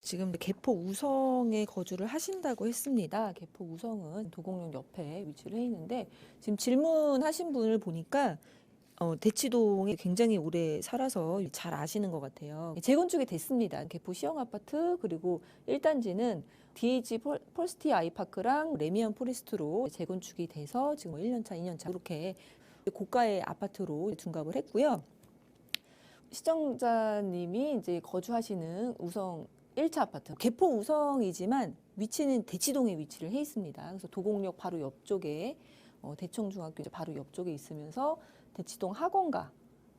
지금 개포 우성에 거주를 하신다고 했습니다. 개포 우성은 도곡역 옆에 위치를 해 있는데 지금 질문하신 분을 보니까 어, 대치동에 굉장히 오래 살아서 잘 아시는 것 같아요. 재건축이 됐습니다. 개포 시형 아파트 그리고 1단지는 DH 폴- 폴스티 아이파크랑 레미안 포레스트로 재건축이 돼서 지금 뭐 1년차, 2년차 이렇게 고가의 아파트로 둔갑을 했고요. 시청자님이 이제 거주하시는 우성 1차 아파트 개포 우성이지만 위치는 대치동에 위치를 해 있습니다. 그래서 도곡역 바로 옆쪽에 어, 대청중학교 이제 바로 옆쪽에 있으면서 대치동 학원가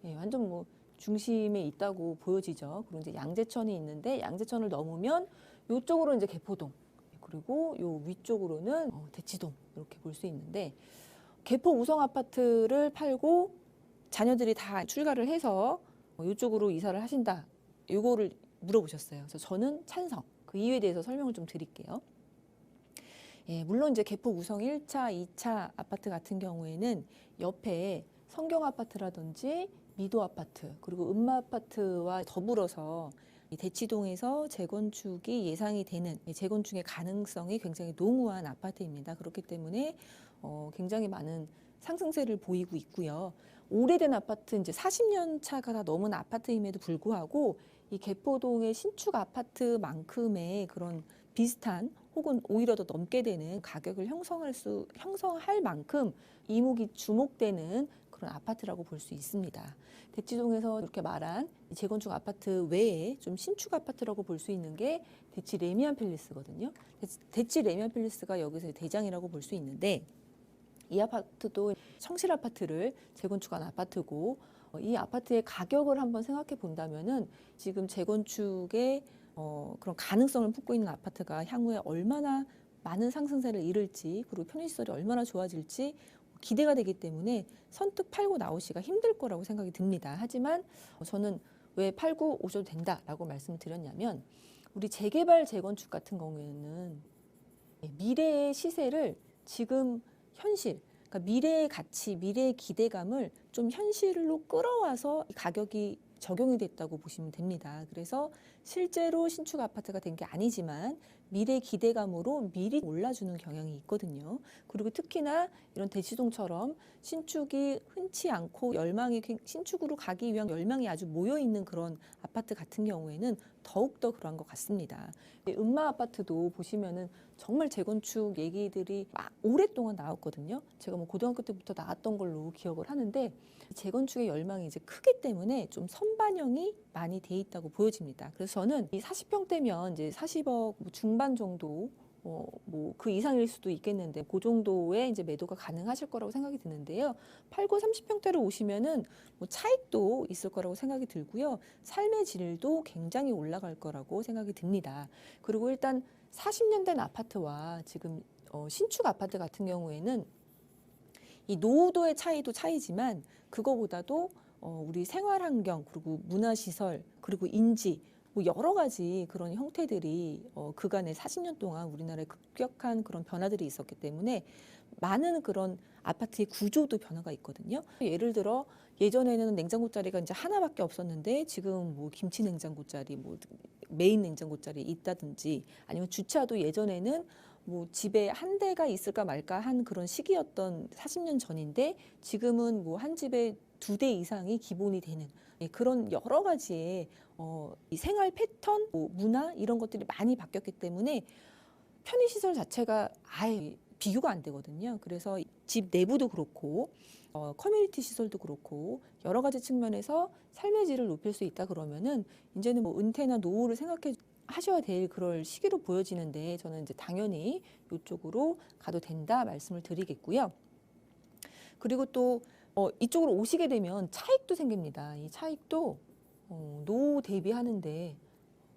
예, 완전 뭐 중심에 있다고 보여지죠. 그리고 이제 양재천이 있는데 양재천을 넘으면 요쪽으로 이제 개포동 그리고 요 위쪽으로는 어, 대치동 이렇게 볼 수 있는데 개포 우성 아파트를 팔고 자녀들이 다 출가를 해서 어, 이쪽으로 이사를 하신다. 요거를 물어보셨어요. 그래서 저는 찬성. 그 이유에 대해서 설명을 좀 드릴게요. 예, 물론 이제 개포 우성 1차, 2차 아파트 같은 경우에는 옆에 성경 아파트라든지 미도 아파트 그리고 음마 아파트와 더불어서 이 대치동에서 재건축이 예상이 되는 이 재건축의 가능성이 굉장히 농후한 아파트입니다. 그렇기 때문에 어, 굉장히 많은 상승세를 보이고 있고요. 오래된 아파트 이제 40년 차가 다 넘은 아파트임에도 불구하고 이 개포동의 신축 아파트만큼의 그런 비슷한 혹은 오히려 더 넘게 되는 가격을 형성할 수 형성할 만큼 이목이 주목되는 그런 아파트라고 볼 수 있습니다. 대치동에서 이렇게 말한 이 재건축 아파트 외에 좀 신축 아파트라고 볼 수 있는 게 대치 레미안 팰리스거든요. 대치- 레미안 팰리스가 여기서 대장이라고 볼 수 있는데 이 아파트도 성실 아파트를 재건축한 아파트고 어, 이 아파트의 가격을 한번 생각해 본다면은 지금 재건축의 어, 그런 가능성을 품고 있는 아파트가 향후에 얼마나 많은 상승세를 이룰지 그리고 편의시설이 얼마나 좋아질지 기대가 되기 때문에 선뜻 팔고 나오시기가 힘들 거라고 생각이 듭니다. 하지만 어, 저는 왜 팔고 오셔도 된다라고 말씀을 드렸냐면 우리 재개발 재건축 같은 경우에는 미래의 시세를 지금 현실, 그러니까 미래의 가치, 미래의 기대감을 좀 현실로 끌어와서 이 가격이 적용이 됐다고 보시면 됩니다. 그래서 실제로 신축 아파트가 된 게 아니지만 미래 기대감으로 미리 올라주는 경향이 있거든요. 그리고 특히나 이런 대치동처럼 신축이 흔치 않고 열망이 굉- 신축으로 가기 위한 열망이 아주 모여 있는 그런 아파트 같은 경우에는 더욱 더 그러한 것 같습니다. 이 음마 아파트도 보시면은 정말 재건축 얘기들이 막 오랫동안 나왔거든요. 제가 뭐 고등학교 때부터 나왔던 걸로 기억을 하는데 재건축의 열망이 이제 크기 때문에 좀 선반영이 많이 돼 있다고 보여집니다. 그래서 저는 이 40평대면 이제 40억 뭐 중반 정도 어, 뭐 그 이상일 수도 있겠는데 그 정도의 이제 매도가 가능하실 거라고 생각이 드는데요. 8고 30평대로 오시면은 뭐 차익도 있을 거라고 생각이 들고요. 삶의 질도 굉장히 올라갈 거라고 생각이 듭니다. 그리고 일단 40년 된 아파트와 지금 어, 신축 아파트 같은 경우에는 이 노후도의 차이도 차이지만 그거보다도 어, 우리 생활 환경 그리고 문화 시설 그리고 인지 뭐 여러 가지 그런 형태들이 어, 그간의 40년 동안 우리나라에 급격한 그런 변화들이 있었기 때문에 많은 그런 아파트의 구조도 변화가 있거든요. 예를 들어 예전에는 냉장고 자리가 이제 하나밖에 없었는데 지금 뭐 김치 냉장고 자리, 뭐 메인 냉장고 자리 있다든지 아니면 주차도 예전에는 뭐 집에 한 대가 있을까 말까 한 그런 시기였던 40년 전인데 지금은 뭐 한 집에 두 대 이상이 기본이 되는 예, 그런 여러 가지의 어, 이 생활 패턴, 뭐 문화 이런 것들이 많이 바뀌었기 때문에 편의시설 자체가 아예 비교가 안 되거든요. 그래서 집 내부도 그렇고 어, 커뮤니티 시설도 그렇고 여러 가지 측면에서 삶의 질을 높일 수 있다 그러면은 이제는 뭐 은퇴나 노후를 생각해 하셔야 될 그럴 시기로 보여지는데 저는 이제 당연히 이쪽으로 가도 된다 말씀을 드리겠고요. 그리고 또 어, 이쪽으로 오시게 되면 차익도 생깁니다. 이 차익도 어, 노후 대비하는데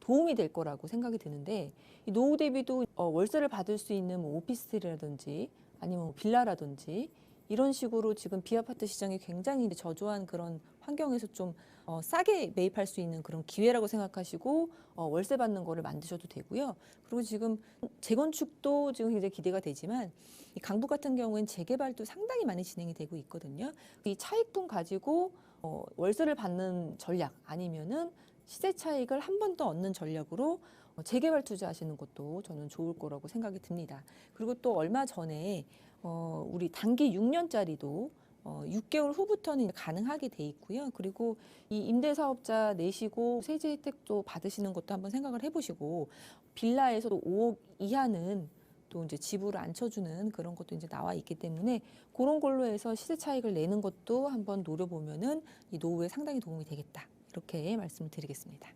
도움이 될 거라고 생각이 드는데 이 노후 대비도 어, 월세를 받을 수 있는 뭐 오피스텔이라든지 아니면 뭐 빌라라든지 이런 식으로 지금 비아파트 시장이 굉장히 저조한 그런 환경에서 좀 어, 싸게 매입할 수 있는 그런 기회라고 생각하시고 어, 월세 받는 거를 만드셔도 되고요. 그리고 지금 재건축도 지금 굉장히 기대가 되지만 이 강북 같은 경우엔 재개발도 상당히 많이 진행이 되고 있거든요. 이 차익분 가지고 어, 월세를 받는 전략 아니면은 시세 차익을 한 번 더 얻는 전략으로 어, 재개발 투자하시는 것도 저는 좋을 거라고 생각이 듭니다. 그리고 또 얼마 전에 어, 우리 단기 6년짜리도 어, 6개월 후부터는 가능하게 돼 있고요. 그리고 이 임대사업자 내시고 세제 혜택도 받으시는 것도 한번 생각을 해보시고 빌라에서도 5억 이하는 또 이제 지불을 안 쳐주는 그런 것도 이제 나와 있기 때문에 그런 걸로 해서 시세 차익을 내는 것도 한번 노려보면은 이 노후에 상당히 도움이 되겠다. 이렇게 말씀을 드리겠습니다.